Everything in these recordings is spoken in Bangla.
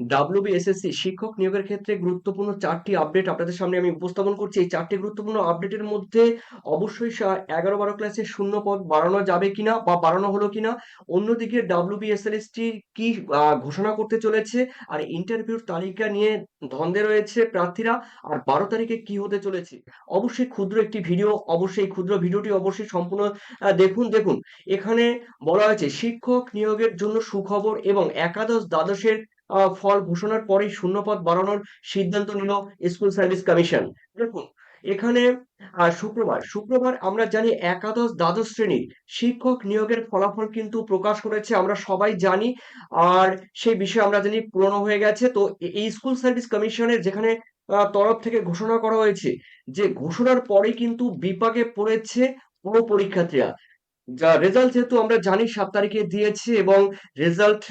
ডাব্লিউবিএসএসসি শিক্ষক নিয়োগের ক্ষেত্রে গুরুত্বপূর্ণ চারটি আপডেট আপনাদের সামনে আমি উপস্থাপন করছি। এই চারটি গুরুত্বপূর্ণ আপডেটের মধ্যে অবশ্যই এগারো বারো ক্লাসে শূন্য পদ বাড়ানো যাবে কিনা বা বাড়ানো হলো কিনা, অন্যদিকে ডাব্লিউবিএসএলএসটি কি ঘোষণা করতে চলেছে, আর ইন্টারভিউর তালিকা নিয়ে ধন্দে রয়েছে প্রার্থীরা, আর বারো তারিখে কি হতে চলেছে? অবশ্যই ক্ষুদ্র একটি ভিডিও, অবশ্যই ক্ষুদ্র ভিডিওটি অবশ্যই সম্পূর্ণ দেখুন দেখুন। এখানে বলা হয়েছে, শিক্ষক নিয়োগের জন্য সুখবর এবং একাদশ দ্বাদশের ফল ঘোষণার পরেই শূন্যপদ বাড়ানোর সিদ্ধান্ত নিল স্কুল সার্ভিস কমিশন। দেখুন, এখানে শুক্রবার শুক্রবার আমরা জানি একাদশ দ্বাদশ শ্রেণির শিক্ষক নিয়োগের ফলাফল কিন্তু প্রকাশ করেছে, আমরা সবাই জানি। আর সেই বিষয়ে আমরা জানি পুরনো হয়ে গেছে। তো এই স্কুল সার্ভিস কমিশনের যেখানে তরফ থেকে ঘোষণা করা হয়েছে, যে ঘোষণার পরেই কিন্তু বিপাকে পড়েছে পুরো পরীক্ষার্থীরা। যা রেজাল্ট যেহেতু আমরা জানি সাত তারিখে দিয়েছি এবং রেজাল্ট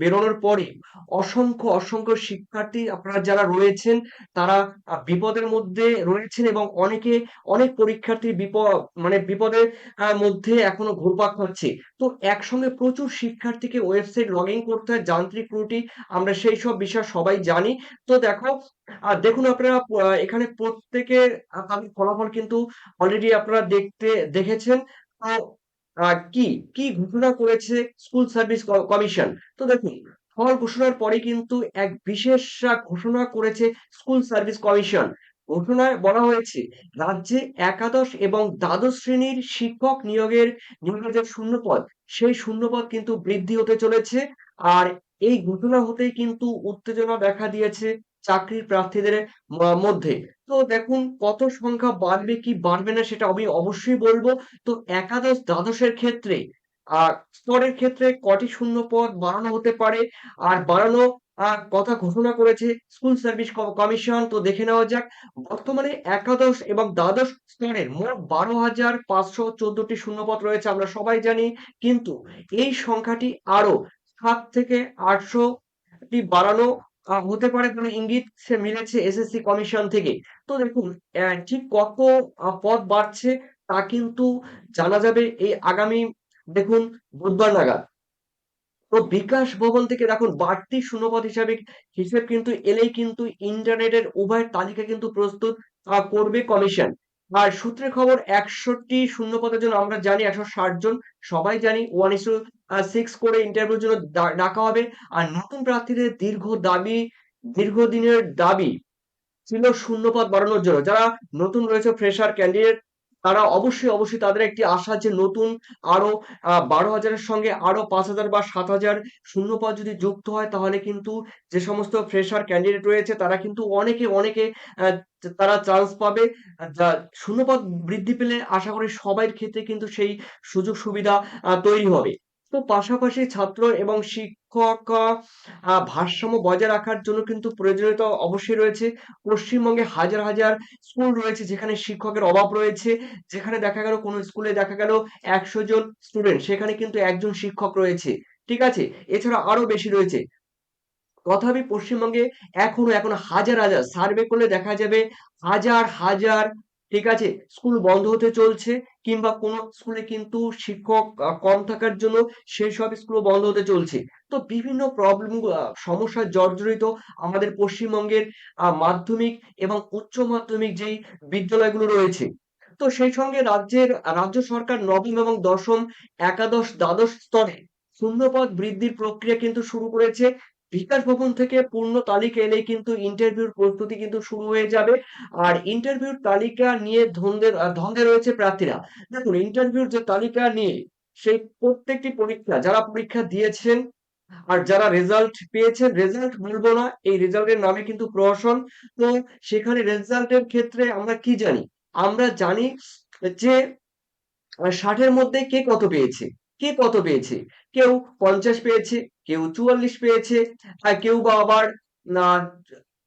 বেরোনোর পরে অসংখ্য অসংখ্য শিক্ষার্থী আপনারা যারা রয়েছেন, তারা বিপদের মধ্যে রয়েছেন এবং অনেকে, অনেক পরীক্ষার্থী বিপদ মানে বিপদের মধ্যে এখনও ঘুরপাক খাচ্ছে। তো একসঙ্গে প্রচুর শিক্ষার্থীকে ওয়েবসাইট লগ ইন করতে হয়, যান্ত্রিক ত্রুটি, আমরা সেই সব বিষয় সবাই জানি। তো দেখো, আর দেখুন আপনারা এখানে প্রত্যেকের তাদের ফলাফল কিন্তু অলরেডি আপনারা দেখতে, দেখেছেন। তো কি কি ঘোষণা করেছে স্কুল সার্ভিস কমিশন? তো দেখুন, ফল ঘোষণার পরে কিন্তু এক বিশেষ ঘোষণা করেছে স্কুল সার্ভিস কমিশন। ঘোষণায় বলা হয়েছে, রাজ্যে একাদশ এবং দ্বাদশ শ্রেণির শিক্ষক নিয়োগের নিয়োগের শূন্যপদ সেই শূন্যপদ কিন্তু বৃদ্ধি হতে চলেছে। আর এই ঘোষণা হতেই কিন্তু উত্তেজনা দেখা দিয়েছে চাকরির প্রার্থীদের মধ্যে। তো দেখুন, কত সংখ্যা বাড়বে, কি বাড়বে না সেটা আমি অবশ্যই বলব। তো একাদশ দ্বাদশের ক্ষেত্রে, আর স্তরের ক্ষেত্রে কটি শূন্য পদ বাড়ানো হতে পারে? আর বাড়ানো কথা ঘোষণা করেছে স্কুল সার্ভিস কমিশন। তো দেখে নেওয়া যাক, বর্তমানে একাদশ এবং দ্বাদশ স্তরের মোট বারো হাজার পাঁচশো চোদ্দটি শূন্যপদ রয়েছে, আমরা সবাই জানি। কিন্তু এই সংখ্যাটি আরও সাত থেকে আটশো টি বাড়ানো হতে পারে কোনো ইঙ্গিত সে মিলেছে এসএসসি কমিশন থেকে। তো দেখুন ঠিক কত পদ বাড়ছে তা কিন্তু জানা যাবে এই আগামী, দেখুন, বুধবার নাগাদ। তো বিকাশ ভবন থেকে দেখুন, বাড়তি শূন্যপদ হিসাবে হিসেব কিন্তু এলেই কিন্তু ইন্টারনেটের উভয় তালিকা কিন্তু প্রস্তুত করবে কমিশন আর সূত্রের খবর একষট্টি শূন্য পদের জন্য আমরা জানি একশো ষাট জন, সবাই জানি ওয়ান ইস্যু সিক্স করে ইন্টারভিউর জন্য ডাকা হবে। আর নতুন প্রার্থীদের দীর্ঘ দাবি, দীর্ঘদিনের দাবি ছিল শূন্য শূন্যপদ বাড়ানোর জন্য। যারা নতুন রয়েছে ফ্রেশার ক্যান্ডিডেট তারা অবশ্যই অবশ্যই তাদের একটি আশা যে নতুন আরও বারো হাজারের সঙ্গে আরও পাঁচ হাজার বা সাত হাজার শূন্য পদ যদি যুক্ত হয়, তাহলে কিন্তু যে সমস্ত ফ্রেশার ক্যান্ডিডেট রয়েছে, তারা কিন্তু অনেকে অনেকে তারা চান্স পাবে। শূন্যপদ বৃদ্ধি পেলে আশা করি সবাই ক্ষেত্রে কিন্তু সেই সুযোগ সুবিধা তৈরি হবে। তো পাশাপাশি ছাত্র এবং শিক্ষক ভারসাম্য বজায় রাখার জন্য কিন্তু প্রয়োজনীয়তা অবশ্যই রয়েছে। পশ্চিমবঙ্গে হাজার হাজার স্কুল রয়েছে যেখানে শিক্ষকের অভাব রয়েছে। যেখানে দেখা গেল কোনো স্কুলে দেখা গেল একশো জন স্টুডেন্ট সেখানে কিন্তু একজন শিক্ষক রয়েছে। ঠিক আছে? এছাড়া আরও বেশি রয়েছে। তথাপি পশ্চিমবঙ্গে এখনও, এখন হাজার হাজার সার্ভে করলে দেখা যাবে হাজার হাজার ঠিক আছে? স্কুল বন্ধ হতে চলছে কিংবা কোন স্কুলে কিন্তু শিক্ষক কম থাকার জন্য সেই সব স্কুল বন্ধ হতে চলছে। তো বিভিন্ন প্রবলেম সমস্যার জর্জরিত আমাদের পশ্চিমবঙ্গের মাধ্যমিক এবং উচ্চ মাধ্যমিক যেই বিদ্যালয়গুলো রয়েছে। তো সেই সঙ্গে রাজ্যের, রাজ্য সরকার নবম এবং দশম, একাদশ, দ্বাদশ স্তরে শূন্যপদ বৃদ্ধির প্রক্রিয়া কিন্তু শুরু করেছে। বিকাশ ভবন থেকে পূর্ণ তালিকা এলেই কিন্তু ইন্টারভিউর প্রস্তুতি কিন্তু শুরু হয়ে যাবে। আর ইন্টারভিউর তালিকা নিয়ে ধন্দে ধন্দে রয়েছে প্রার্থীরা। দেখুন ইন্টারভিউর যে তালিকা নিয়ে সেই প্রত্যেকটি পরীক্ষা, যারা পরীক্ষা দিয়েছেন আর যারা রেজাল্ট পেয়েছেন রেজাল্ট বলব না, এই রেজাল্টের নামে কিন্তু প্রহসন। তো সেখানে রেজাল্টের ক্ষেত্রে আমরা কি জানি? আমরা জানি যে ষাটের মধ্যে কে কত পেয়েছে? কে কত পেয়েছে? কেউ পঞ্চাশ পেয়েছে, কেউ চুয়াল্লিশ পেয়েছে, আর কেউ বা আবার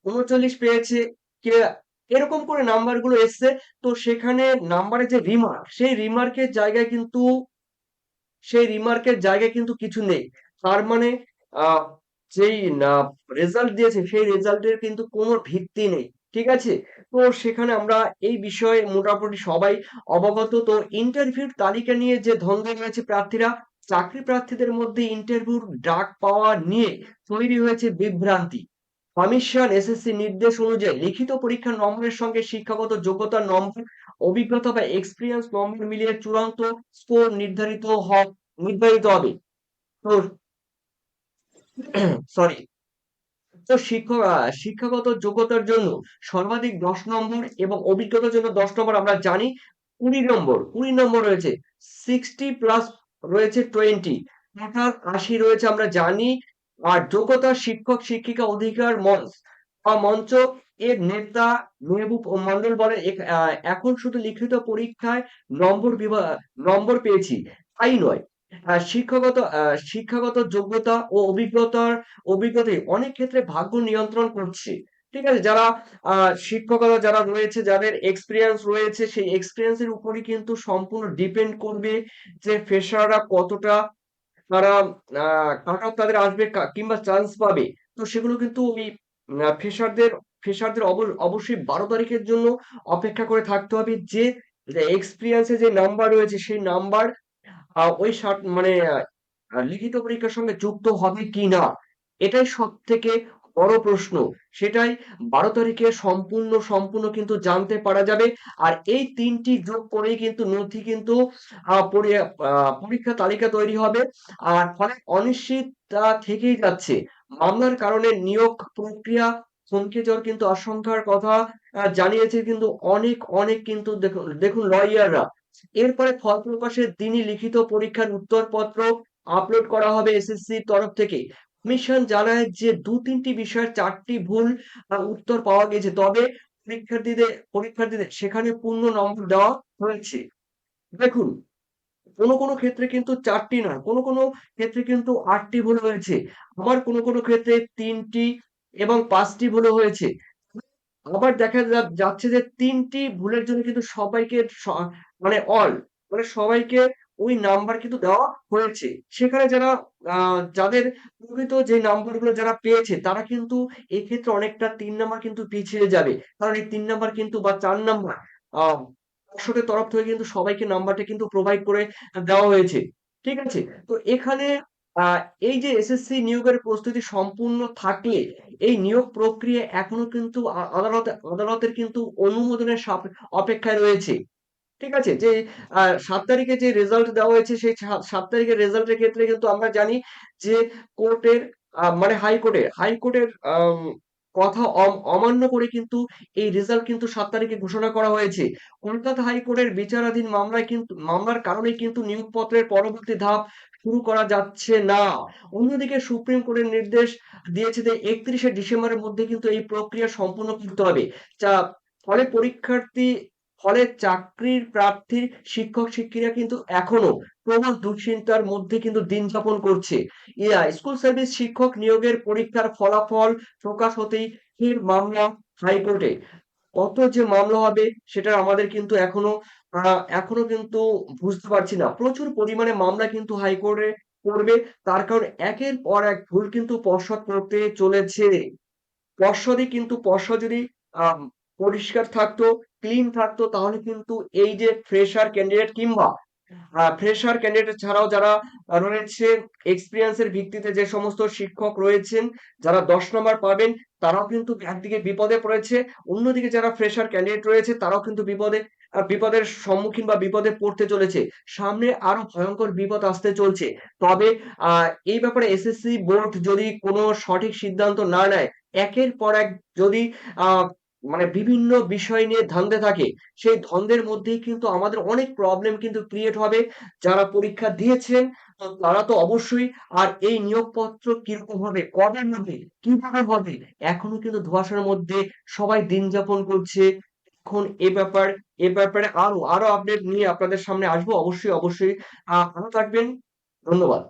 উনচল্লিশ পেয়েছে, কে, এরকম করে নাম্বারগুলো এসছে। তো সেখানে নাম্বারের যে রিমার্ক সেই রিমার্কের জায়গায় কিন্তু, সেই রিমার্কের জায়গায় কিন্তু কিছু নেই। তার মানে আহ, যেই রেজাল্ট দিয়েছে, সেই রেজাল্টের কিন্তু কোনো ভিত্তি নেই। ঠিক আছে? তো সেখানে আমরা এই বিষয়ে মোটামুটি সবাই অবগত। তো ইন্টারভিউর তালিকা নিয়ে যে ধন্দ রয়েছে প্রার্থীরা, চাকরি প্রার্থীদের মধ্যে ইন্টারভিউর ডাক পাওয়া নিয়ে তৈরি হয়েছে বিভ্রান্তি। কমিশন এসএসসি নির্দেশ অনুযায়ী লিখিত পরীক্ষার নম্বরের সঙ্গে শিক্ষাগত যোগ্যতা নম্বর, অভিজ্ঞতা বা এক্সপিরিয়েন্স নম্বর মিলিয়ে চূড়ান্ত স্কোর নির্ধারিত নির্ধারিত হবে। সরি তো শিক্ষক শিক্ষাগত যোগ্যতার জন্য সর্বাধিক দশ নম্বর এবং অভিজ্ঞতার জন্য দশ নম্বর আমরা জানি কুড়ি নম্বর। কুড়ি নম্বর রয়েছে সিক্সটি প্লাস রয়েছে টোয়েন্টি টোটাল আশি রয়েছে আমরা জানি। আর যোগ্যতা শিক্ষক, শিক্ষিকা অধিকার মঞ্চ বা মঞ্চ এর নেতা মেহবুব মন্ডল বলেন এখন শুধু লিখিত পরীক্ষায় নম্বর বিভাগ নম্বর পেয়েছি। তাই নয় শিক্ষাগত শিক্ষাগত যোগ্যতা ও অভিজ্ঞতার অভিজ্ঞতায় অনেক ক্ষেত্রে ভাগ্য নিয়ন্ত্রণ করছে। ঠিক আছে? যারা, আহ, শিক্ষকতা যারা রয়েছে, যাদের এক্সপিরিয়েন্স রয়েছে, সেই এক্সপিরিয়েন্সের উপরই কিন্তু সম্পূর্ণ ডিপেন্ড করবে যে ফ্রেশাররা কতটা তারা কাট অফ তাদের আসবে কিংবা চান্স পাবে। তো সেগুলো কিন্তু ওই ফ্রেশারদের ফ্রেশারদের অবশ্যই বারো তারিখের জন্য অপেক্ষা করে থাকতে হবে যে এক্সপিরিয়েন্সে যে নাম্বার রয়েছে, সেই নাম্বার ওই মানে লিখিত পরীক্ষার সঙ্গে যুক্ত হবে কি না এটাই সব থেকে বড় প্রশ্ন। সেটাই বারো তারিখে সম্পূর্ণ সম্পূর্ণ কিন্তু জানতে পারা যাবে। আর এই তিনটি যোগ করেই কিন্তু নথি কিন্তু পরীক্ষা তালিকা তৈরি হবে। আর ফলে অনিশ্চিততা থেকেই যাচ্ছে। মামলার কারণে নিয়োগ প্রক্রিয়া থমকে কিন্তু আশঙ্কার কথা জানিয়েছে কিন্তু অনেক অনেক কিন্তু দেখুন দেখুন লয়াররা এরপরে ফল প্রকাশের দিনই লিখিত পরীক্ষার উত্তরপত্র আপলোড করা হবে এসএসসি তরফ থেকে। কমিশন জানায় যে দু তিনটি বিষয়ের চারটি ভুল উত্তর পাওয়া গেছে। তবে পরীক্ষার্থীদের পরীক্ষার্থীদের সেখানে পূর্ণ নম্বর দেওয়া হয়েছে। দেখুন, কোনো কোনো ক্ষেত্রে কিন্তু চারটি নয়, কোনো কোনো ক্ষেত্রে কিন্তু আটটি ভুল হয়েছে। আবার কোনো কোনো ক্ষেত্রে তিনটি এবং পাঁচটি ভুল হয়েছে। আবার দেখা যাচ্ছে যে তিনটি ভুলের জন্য কিন্তু সবাইকে মানে অল মানে সবাইকে ওই নাম্বার কিন্তু দেওয়া হয়েছে। সেখানে যারা যাদের প্রকৃত যে নাম্বারগুলো যারা পেয়েছে, তারা কিন্তু এক্ষেত্রে অনেকটা তিন নাম্বার কিন্তু পিছিয়ে যাবে। কারণ এই তিন নাম্বার কিন্তু বা চার নাম্বার পর্ষদের তরফ থেকে কিন্তু সবাইকে নাম্বারটা কিন্তু প্রোভাইড করে দেওয়া হয়েছে। ঠিক আছে? তো এখানে এই যে এসএসসি নিয়োগের প্রস্তুতি সম্পূর্ণ থাকলে, এই নিয়োগ প্রক্রিয়া এখনও কিন্তু আদালতে, আদালতের কিন্তু অনুমোদনের অপেক্ষায় রয়েছে। ঠিক আছে? যে সাত তারিখে যে রেজাল্ট দেওয়া হয়েছে, সেই সাত তারিখের রেজাল্টের ক্ষেত্রে কিন্তু আমরা জানি যে, কোর্টের মানে হাইকোর্টের হাইকোর্টের কথা অমান্য করে কিন্তু এই রেজাল্ট কিন্তু সাত তারিখে ঘোষণা করা হয়েছে। কলকাতা হাইকোর্টের বিচারাধীন মামলায় কিন্তু মামলার কারণে কিন্তু নিয়োগপত্রের পরবর্তী ধাপ শুরু করা যাচ্ছে না। অন্যদিকে সুপ্রিম কোর্টের নির্দেশ দিয়েছে যে, একত্রিশে ডিসেম্বরের মধ্যে কিন্তু এই প্রক্রিয়া সম্পূর্ণ করতে হবে। যা, ফলে পরীক্ষার্থী ফলে চাকরির প্রার্থীর শিক্ষক শিক্ষিকা কিন্তু এখনও প্রবল দুশ্চিন্তার মধ্যে কিন্তু দিন যাপন করছে। ইয়া স্কুল সার্ভিস শিক্ষক নিয়োগের পরীক্ষার ফলাফল প্রকাশ হতেই ফের মামলা হাইকোর্টে। কত যে মামলা হবে সেটা আমাদের কিন্তু এখনও এখনও কিন্তু বুঝতে পারছি না। প্রচুর পরিমাণে মামলা কিন্তু হাইকোর্টে করবে, তার কারণ একের পর এক ভুল কিন্তু পর্ষদ করতে চলেছে। পর্ষদই কিন্তু পর্ষদ যদি পরিষ্কার থাকতো ক্লিন থাকতো, তাহলে কিন্তু এই যে ফ্রেশার ক্যান্ডিডেট কিংবা ফ্রেশার ক্যান্ডিডেট ছাড়াও যারা রয়েছে এক্সপিরিয়েন্সের ভিত্তিতে যে সমস্ত শিক্ষক রয়েছেন, যারা দশ নম্বর পাবেন, তারাও কিন্তু একদিকে বিপদে পড়েছে। অন্যদিকে যারা ফ্রেশার ক্যান্ডিডেট রয়েছে, তারাও কিন্তু বিপদে বিপদের সম্মুখীন বা বিপদে পড়তে চলেছে। সামনে আরও ভয়ঙ্কর বিপদ আসতে চলছে। তবে এই ব্যাপারে এসএসসি বোর্ড যদি কোনো সঠিক সিদ্ধান্ত না নেয়, একের পর এক যদি মানে বিভিন্ন বিষয় নিয়ে ধান্দে থাকে, সেই ধন্দের মধ্যেই কিন্তু আমাদের অনেক প্রবলেম কিন্তু ক্রিয়েট হবে, যারা পরীক্ষা দিয়েছেন তারা তো অবশ্যই, আর এই নিয়োগপত্র কীরকম হবে, কবে হবে, কীভাবে হবে, এখনও কিন্তু ধোঁয়াশার মধ্যে সবাই দিন যাপন করছে। এখন এ ব্যাপার, এ ব্যাপারে আরও আরও আপডেট নিয়ে আপনাদের সামনে আসব, অবশ্যই অবশ্যই, আহ ভালো থাকবেন, ধন্যবাদ।